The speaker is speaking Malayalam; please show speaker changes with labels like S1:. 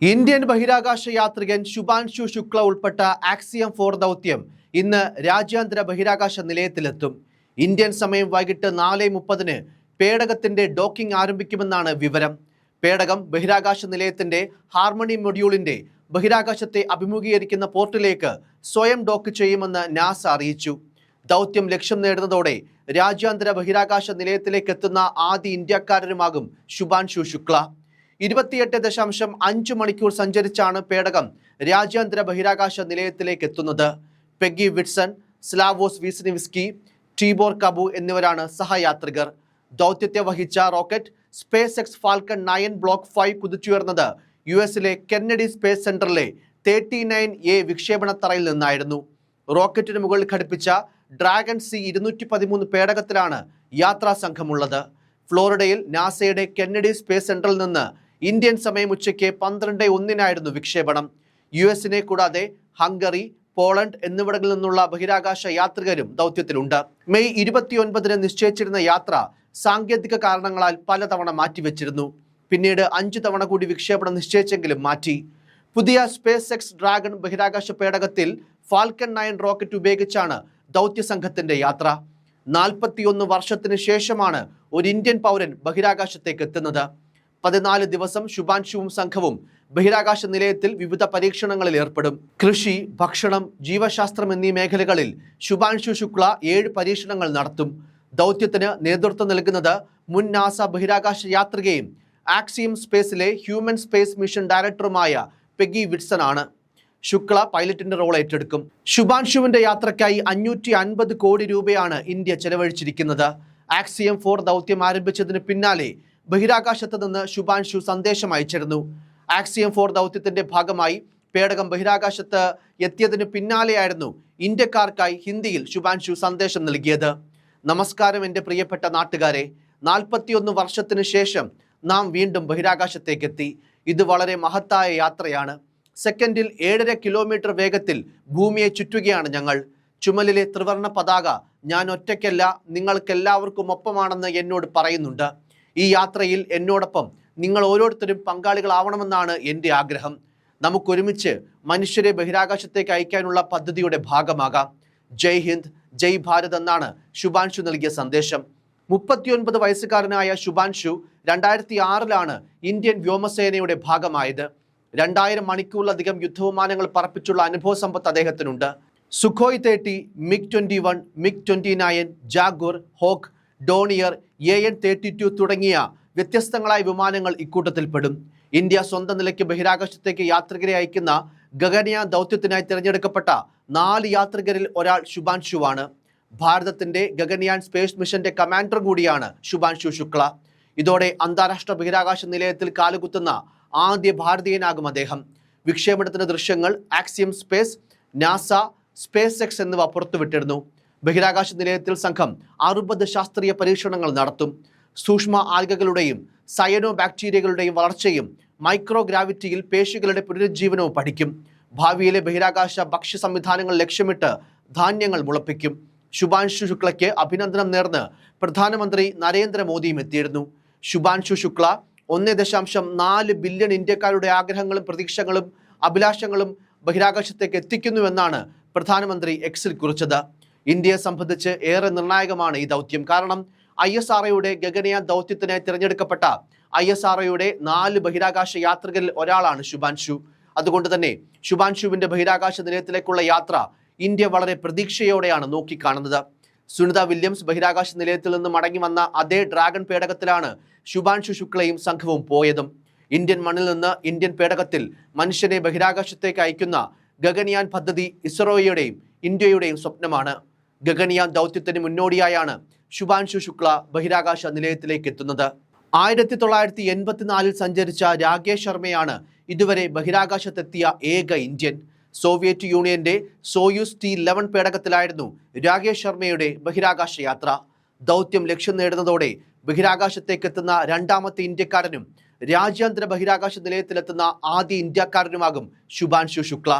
S1: ഇന്ത്യൻ ബഹിരാകാശ യാത്രികൻ ശുഭാൻഷു ശുക്ല ഉൾപ്പെട്ട ആക്സിയം ഫോർ ദൗത്യം ഇന്ന് രാജ്യാന്തര ബഹിരാകാശ നിലയത്തിലെത്തും. ഇന്ത്യൻ സമയം വൈകിട്ട് നാല് മുപ്പതിന് പേടകത്തിന്റെ ഡോക്കിംഗ് ആരംഭിക്കുമെന്നാണ് വിവരം. പേടകം ബഹിരാകാശ നിലയത്തിന്റെ ഹാർമണി മൊഡ്യൂളിന്റെ ബഹിരാകാശത്തെ അഭിമുഖീകരിക്കുന്ന പോർട്ടിലേക്ക് സ്വയം ഡോക്ക് ചെയ്യുമെന്ന് നാസ അറിയിച്ചു. ദൗത്യം ലക്ഷ്യം നേടുന്നതോടെ രാജ്യാന്തര ബഹിരാകാശ നിലയത്തിലേക്ക് എത്തുന്ന ആദ്യ ഇന്ത്യക്കാരനുമാകും ശുഭാൻഷു ശുക്ല. ഇരുപത്തിയെട്ട് ദശാംശം അഞ്ച് മണിക്കൂർ സഞ്ചരിച്ചാണ് പേടകം രാജ്യാന്തര ബഹിരാകാശ നിലയത്തിലേക്ക് എത്തുന്നത്. പെഗി വിറ്റ്സൺ സ്ലാവോസ് വിസ്നിവിസ്കി ടീബോർ കബു എന്നിവരാണ് സഹയാത്രികർ. ദൗത്യത്തെ വഹിച്ച rocket Space X Falcon nine block five കുതിച്ചുയർന്നത് U എസിലെ കെന്നഡി സ്പേസ് സെന്ററിലെ തേർട്ടി നയൻ എ വിക്ഷേപണ തറയിൽ നിന്നായിരുന്നു. റോക്കറ്റിന് മുകളിൽ ഘടിപ്പിച്ച ഡ്രാഗൺ സി ഇരുന്നൂറ്റി പതിമൂന്ന് പേടകത്തിലാണ് യാത്രാ സംഘമുള്ളത്. ഫ്ലോറിഡയിൽ നാസയുടെ കെന്നഡി സ്പേസ് സെന്ററിൽ നിന്ന് ഇന്ത്യൻ സമയം ഉച്ചയ്ക്ക് പന്ത്രണ്ട് ഒന്നിനായിരുന്നു വിക്ഷേപണം. യു എസിനെ കൂടാതെ ഹംഗറി പോളണ്ട് എന്നിവിടങ്ങളിൽ നിന്നുള്ള ബഹിരാകാശ യാത്രികരും ദൗത്യത്തിലുണ്ട്. മെയ് ഇരുപത്തിയൊൻപതിന് നിശ്ചയിച്ചിരുന്ന യാത്ര സാങ്കേതിക കാരണങ്ങളാൽ പലതവണ മാറ്റിവെച്ചിരുന്നു. പിന്നീട് അഞ്ചു തവണ കൂടി വിക്ഷേപണം നിശ്ചയിച്ചെങ്കിലും മാറ്റി. പുതിയ സ്പേസ് എക്സ് ഡ്രാഗൺ ബഹിരാകാശ പേടകത്തിൽ ഫാൽക്കൺ നയൻ റോക്കറ്റ് ഉപയോഗിച്ചാണ് ദൗത്യ സംഘത്തിന്റെ യാത്ര. നാൽപ്പത്തിയൊന്ന് വർഷത്തിന് ശേഷമാണ് ഒരു ഇന്ത്യൻ പൗരൻ ബഹിരാകാശത്തേക്ക് എത്തുന്നത്. പതിനാല് ദിവസം ശുഭാൻഷുവും സംഘവും ബഹിരാകാശ നിലയത്തിൽ വിവിധ പരീക്ഷണങ്ങളിൽ ഏർപ്പെടും. കൃഷി ഭക്ഷണം ജീവശാസ്ത്രം എന്നീ മേഖലകളിൽ ശുഭാൻഷു ശുക്ല ഏഴ് പരീക്ഷണങ്ങൾ നടത്തും. ദൗത്യത്തിന് നേതൃത്വം നൽകുന്നത് മുൻ നാസ ബഹിരാകാശ യാത്രികയും ആക്സിയം സ്പേസിലെ ഹ്യൂമൻ സ്പേസ് മിഷൻ ഡയറക്ടറുമായ പെഗി വിറ്റ്സൺ ആണ് ശുക്ല പൈലറ്റിന്റെ റോൾ ഏറ്റെടുക്കും. ശുഭാൻഷുവിന്റെ യാത്രയ്ക്കായി അഞ്ഞൂറ്റി അൻപത് കോടി രൂപയാണ് ഇന്ത്യ ചെലവഴിച്ചിരിക്കുന്നത്. ആക്സിയം ഫോർ ദൗത്യം ആരംഭിച്ചതിന് പിന്നാലെ ബഹിരാകാശത്ത് നിന്ന് ശുഭാൻഷു സന്ദേശം അയച്ചിരുന്നു. ആക്സിയം ഫോർ ദൗത്യത്തിന്റെ ഭാഗമായി പേടകം ബഹിരാകാശത്ത് എത്തിയതിന് പിന്നാലെയായിരുന്നു ഇന്ത്യക്കാർക്കായി ഹിന്ദിയിൽ ശുഭാൻഷു സന്ദേശം നൽകിയത്. നമസ്കാരം എന്റെ പ്രിയപ്പെട്ട നാട്ടുകാരെ. നാൽപ്പത്തിയൊന്ന് വർഷത്തിന് ശേഷം നാം വീണ്ടും ബഹിരാകാശത്തേക്ക് എത്തി ഇത് വളരെ മഹത്തായ യാത്രയാണ്. സെക്കൻഡിൽ ഏഴര കിലോമീറ്റർ വേഗത്തിൽ ഭൂമിയെ ചുറ്റുകയാണ് ഞങ്ങൾ. ചുമലിലെ ത്രിവർണ പതാക ഞാൻ ഒറ്റയ്ക്കല്ല നിങ്ങൾക്കെല്ലാവർക്കും ഒപ്പമാണെന്ന് എന്നോട് പറയുന്നുണ്ട്. ഈ യാത്രയിൽ എന്നോടൊപ്പം നിങ്ങൾ ഓരോരുത്തരും പങ്കാളികളാവണമെന്നാണ് എന്റെ ആഗ്രഹം. നമുക്കൊരുമിച്ച് മനുഷ്യരെ ബഹിരാകാശത്തേക്ക് അയക്കാനുള്ള പദ്ധതിയുടെ ഭാഗമാകാം. ജയ് ഹിന്ദ് ജയ് ഭാരത് എന്നാണ് ശുഭാൻഷു നൽകിയ സന്ദേശം. മുപ്പത്തിയൊൻപത് വയസ്സുകാരനായ ശുഭാൻഷു രണ്ടായിരത്തി ആറിലാണ് ഇന്ത്യൻ വ്യോമസേനയുടെ ഭാഗമായത്. രണ്ടായിരം മണിക്കൂറിലധികം യുദ്ധവിമാനങ്ങൾ പറപ്പിച്ചുള്ള അനുഭവ സമ്പത്ത് അദ്ദേഹത്തിനുണ്ട്. Sukhoi thirty MiG twenty one MiG twenty nine Jaguar Hawk Dornier A N thirty two തുടങ്ങിയ വ്യത്യസ്തങ്ങളായ വിമാനങ്ങൾ ഇക്കൂട്ടത്തിൽപ്പെടും. ഇന്ത്യ സ്വന്തം നിലയ്ക്ക് ബഹിരാകാശത്തേക്ക് യാത്രികരെ അയക്കുന്ന ഗഗനയാൻ ദൗത്യത്തിനായി തിരഞ്ഞെടുക്കപ്പെട്ട നാല് യാത്രികരിൽ ഒരാൾ ശുഭാൻഷുവാണ് ഭാരതത്തിന്റെ ഗഗൻയാൻ സ്പേസ് മിഷന്റെ കമാൻഡർ കൂടിയാണ് ശുഭാൻഷു ശുക്ല. ഇതോടെ അന്താരാഷ്ട്ര ബഹിരാകാശ നിലയത്തിൽ കാലുകുത്തുന്ന ആദ്യ ഭാരതീയനാകും അദ്ദേഹം. വിക്ഷേപണത്തിന്റെ ദൃശ്യങ്ങൾ Axiom space NASA space X എന്നിവ പുറത്തുവിട്ടിരുന്നു. ബഹിരാകാശ നിലയത്തിൽ സംഘം അറുപത് ശാസ്ത്രീയ പരീക്ഷണങ്ങൾ നടത്തും. സൂക്ഷ്മ ആൽഗകളുടെയും സയനോ ബാക്ടീരിയകളുടെയും വളർച്ചയും മൈക്രോ ഗ്രാവിറ്റിയിൽ പേശികളുടെ പുനരുജ്ജീവനവും പഠിക്കും. ഭാവിയിലെ ബഹിരാകാശ ഭക്ഷ്യ സംവിധാനങ്ങൾ ലക്ഷ്യമിട്ട് ധാന്യങ്ങൾ മുളപ്പിക്കും. ശുഭാൻഷു ശുക്ലയ്ക്ക് അഭിനന്ദനം നേർന്ന് പ്രധാനമന്ത്രി നരേന്ദ്രമോദിയും എത്തിയിരുന്നു. ശുഭാൻഷു ശുക്ല ഒന്നേ ദശാംശം നാല് ബില്യൺ ഇന്ത്യക്കാരുടെ ആഗ്രഹങ്ങളും പ്രതീക്ഷകളും അഭിലാഷങ്ങളും ബഹിരാകാശത്തേക്ക് എത്തിക്കുന്നുവെന്നാണ് പ്രധാനമന്ത്രി എക്സിൽ കുറിച്ചത്. ഇന്ത്യയെ സംബന്ധിച്ച് ഏറെ നിർണായകമാണ് ഈ ദൗത്യം. കാരണം ഐ എസ് ആർ ഒയുടെ ഗഗനയാൻ ദൗത്യത്തിന് തിരഞ്ഞെടുക്കപ്പെട്ട ഐ എസ് ആർ ഒയുടെ നാല് ബഹിരാകാശ യാത്രികരിൽ ഒരാളാണ് ശുഭാൻഷു അതുകൊണ്ട് തന്നെ ശുഭാൻഷുവിന്റെ ബഹിരാകാശ നിലയത്തിലേക്കുള്ള യാത്ര ഇന്ത്യ വളരെ പ്രതീക്ഷയോടെയാണ് നോക്കിക്കാണുന്നത്. സുനിത വില്യംസ് ബഹിരാകാശ നിലയത്തിൽ നിന്ന് മടങ്ങി വന്ന അതേ ഡ്രാഗൺ പേടകത്തിലാണ് ശുഭാൻഷു ശുക്ലയും സംഘവും പോയതും. ഇന്ത്യൻ മണ്ണിൽ നിന്ന് ഇന്ത്യൻ പേടകത്തിൽ മനുഷ്യനെ ബഹിരാകാശത്തേക്ക് അയക്കുന്ന ഗഗൻയാൻ പദ്ധതി ഇസ്രോയുടെയും ഇന്ത്യയുടെയും സ്വപ്നമാണ്. ഗഗൻയാൻ ദൗത്യത്തിന് മുന്നോടിയായാണ് ശുഭാൻഷു ശുക്ല ബഹിരാകാശ നിലയത്തിലേക്ക് എത്തുന്നത്. ആയിരത്തി തൊള്ളായിരത്തി എൺപത്തിനാലിൽ സഞ്ചരിച്ച രാകേഷ് ശർമ്മയാണ് ഇതുവരെ ബഹിരാകാശത്തെത്തിയ ഏക ഇന്ത്യൻ. സോവിയറ്റ് യൂണിയന്റെ സോയൂസ് ടി ലെവൻ പേടകത്തിലായിരുന്നു രാകേഷ് ശർമ്മയുടെ ബഹിരാകാശ യാത്ര. ദൗത്യം ലക്ഷ്യം നേടുന്നതോടെ ബഹിരാകാശത്തേക്ക് എത്തുന്ന രണ്ടാമത്തെ ഇന്ത്യക്കാരനും രാജ്യാന്തര ബഹിരാകാശ നിലയത്തിലെത്തുന്ന ആദ്യ ഇന്ത്യക്കാരനുമാകും ശുഭാൻഷു ശുക്ല.